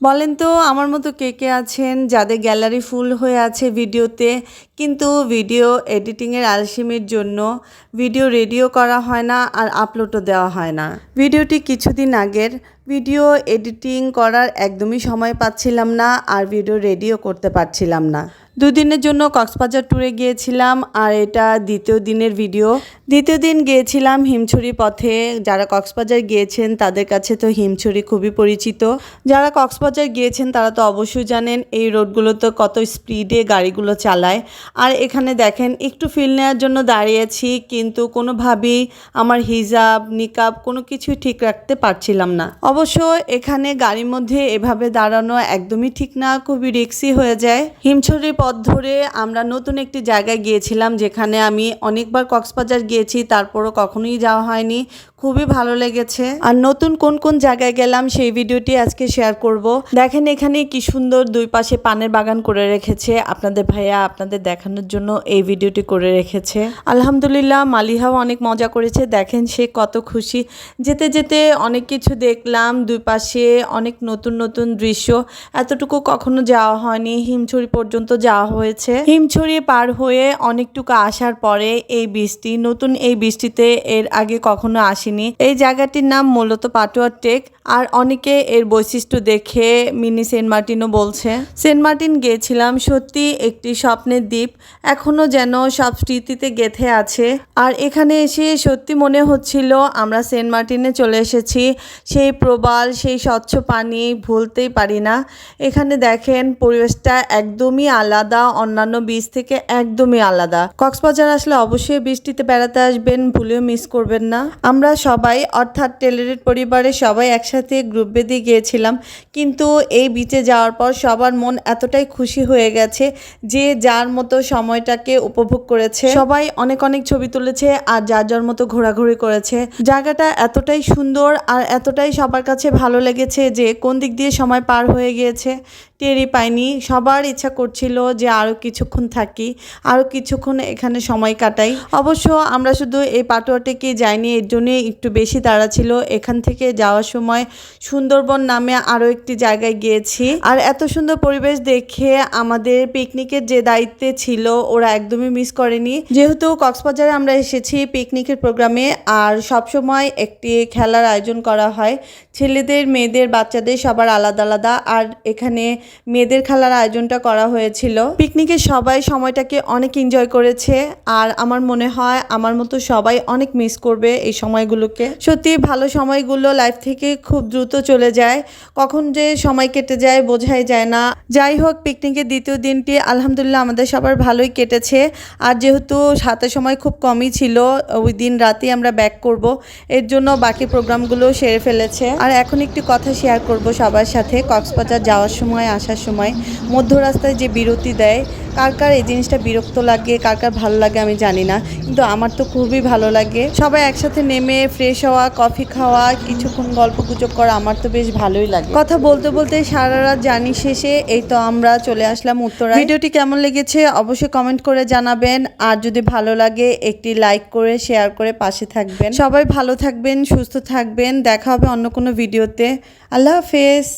বলেন তো, আমার মতো কে কে আছেন? যাদের গ্যালারি ফুল হয়ে আছে ভিডিওতে, কিন্তু ভিডিও এডিটিংয়ের আলসেমির জন্য ভিডিও রেডিও করা হয় না আর আপলোডও দেওয়া হয় না। ভিডিওটি কিছুদিন আগের। ভিডিও এডিটিং করার একদমই সময় পাচ্ছিলাম না আর ভিডিও রেডিও করতে পারছিলাম না। দুদিনের জন্য কক্সবাজার ট্যুরে গিয়েছিলাম আর এটা দ্বিতীয় দিনের ভিডিও। দ্বিতীয় দিন গিয়েছিলাম হিমছড়ি পথে। যারা কক্সবাজার গিয়েছেন তাদের কাছে তো হিমছড়ি খুবই পরিচিত। যারা কক্সবাজার গিয়েছেন তারা তো অবশ্যই জানেন এই রোডগুলোতে কত স্পিডে গাড়িগুলো চালায়। আর এখানে দেখেন একটু ফিল নেওয়ার জন্য দাঁড়িয়েছি কিন্তু কোনোভাবেই আমার হিজাব, নিকাব কোনো কিছুই ঠিক রাখতে পারছিলাম না। অবশ্য এখানে গাড়ির মধ্যে এভাবে দাঁড়ানো একদমই ঠিক না, খুবই রিক্সি হয়ে যায়। হিমছড়ির পথ ধরে আমরা নতুন একটি জায়গায় গিয়েছিলাম যেখানে আমি অনেকবার কক্সবাজার গিয়েছি, তারপরও কখনোই যাওয়া হয়নি। খুবই ভালো লেগেছে। আর নতুন কোন কোন জায়গায় গেলাম সেই ভিডিওটি আজকে শেয়ার করব। দেখেন এখানে কি সুন্দর দুই পাশে পানের বাগান করে রেখেছে। আপনাদের ভাইয়া আপনাদের দেখানোর জন্য এই ভিডিওটি করে রেখেছে। আলহামদুলিল্লাহ, মালিহাও অনেক মজা করেছে। দেখেন সে কত খুশি। যেতে যেতে অনেক কিছু দেখলাম, দুই পাশে অনেক নতুন নতুন দৃশ্য। এতটুকু কখনো যাওয়া হয়নি। হিমছড়ি পর্যন্ত যাওয়া হয়েছে। হিমছড়ি পার হয়ে অনেকটুকু আসার পরে এই বৃষ্টি নতুন এই বৃষ্টিতে এর আগে কখনো আসেনি। এই জায়গাটির নাম মূলত পাটুয়ার টেক। আর অনেকে এর বৈশিষ্ট্য দেখে মিনি সেন্ট মার্টিনও বলছে। সেন্ট মার্টিন গিয়েছিলাম সত্যি একটি স্বপ্নের দ্বীপ, এখনও যেন সব স্মৃতিতে গেথে আছে। আর এখানে এসে সত্যি মনে হচ্ছিল আমরা সেন্ট মার্টিনে চলে এসেছি। সেই প্রবাল, সেই স্বচ্ছ পানি ভুলতেই পারি না। এখানে দেখেন পরিবেশটা একদমই আলাদা। অন্যান্য বীজ থেকে একদমই আলাদা। কক্সবাজার আসলে অবশ্যই বৃষ্টিতে বেড়াতে আসবেন, ভুলেও মিস করবেন না। আমরা সবাই, অর্থাৎ টেলারের পরিবারের সবাই একসাথে গ্রুপ বেঁধে গিয়েছিলাম, কিন্তু এই বিচে যাওয়ার পর সবার মন এতটাই খুশি হয়ে গেছে যে যার মতো সময়টাকে উপভোগ করেছে। সবাই অনেক অনেক ছবি তুলেছে আর যার যার মতো ঘোরাঘুরি করেছে। জায়গাটা এতটাই সুন্দর আর এতটাই সবার কাছে ভালো লেগেছে যে কোন দিক দিয়ে সময় পার হয়ে গিয়েছে। টেরই পাইনি। সবার ইচ্ছা করছিল যে আরও কিছুক্ষণ থাকি আরও কিছুক্ষণ এখানে সময় কাটাই। অবশ্য আমরা শুধু এই পাটোয়াটিকে যাইনি, এর জন্যে একটু বেশি তাড়া ছিল। এখান থেকে যাওয়ার সময় সুন্দরবন নামে আরও একটি জায়গায় গিয়েছি। আর এত সুন্দর পরিবেশ দেখে আমাদের পিকনিকের যে দায়িত্বে ছিল, ওরা একদমই মিস করেনি। যেহেতু কক্সবাজারে আমরা এসেছি পিকনিকের প্রোগ্রামে, আর সবসময় একটি খেলার আয়োজন করা হয়। ছেলেদের, মেয়েদের, বাচ্চাদের সবার আলাদা আলাদা। আর এখানে মেয়েদের খেলার আয়োজনটা করা হয়েছিল। পিকনিকে সবাই সময়টাকে অনেক এনজয় করেছে আর আমার মনে হয় আমার মতো সবাই অনেক মিস করবে এই সময়গুলোকে। সত্যি ভালো সময়গুলো লাইফ থেকে খুব দ্রুত চলে যায়। কখন যে সময় কেটে যায় বোঝাই যায় না। যাই হোক, পিকনিকের দ্বিতীয় দিনটি আলহামদুলিল্লাহ আমাদের সবার ভালোই কেটেছে। আর যেহেতু হাতে সময় খুব কমই ছিল ওই দিন রাতেই আমরা ব্যাক করব। এর জন্য বাকি প্রোগ্রামগুলো সেরে ফেলেছে। আর এখন একটি কথা শেয়ার করব সবার সাথে, কক্সবাজার যাওয়ার সময় আসার সময় মধ্য রাস্তায় যে বিরতি দেয়, কার কার এই জিনিসটা বিরক্ত লাগে, কার কার ভালো লাগে আমি জানি না, কিন্তু আমার তো খুবই ভালো লাগে। সবাই একসাথে নেমে ফ্রেশ হওয়া কফি খাওয়া, কিছুক্ষণ গল্প গুজব করা আমার তো বেশ ভালোই লাগে। কথা বলতে বলতে সারা রাত জানি শেষে এই তো আমরা চলে আসলাম উত্তরা ভিডিওটি কেমন লেগেছে অবশ্যই কমেন্ট করে জানাবেন, আর যদি ভালো লাগে একটি লাইক করে শেয়ার করে পাশে থাকবেন। সবাই ভালো থাকবেন, সুস্থ থাকবেন, দেখা হবে অন্য কোনো ভিডিওতে। আল্লাহ হাফেজ।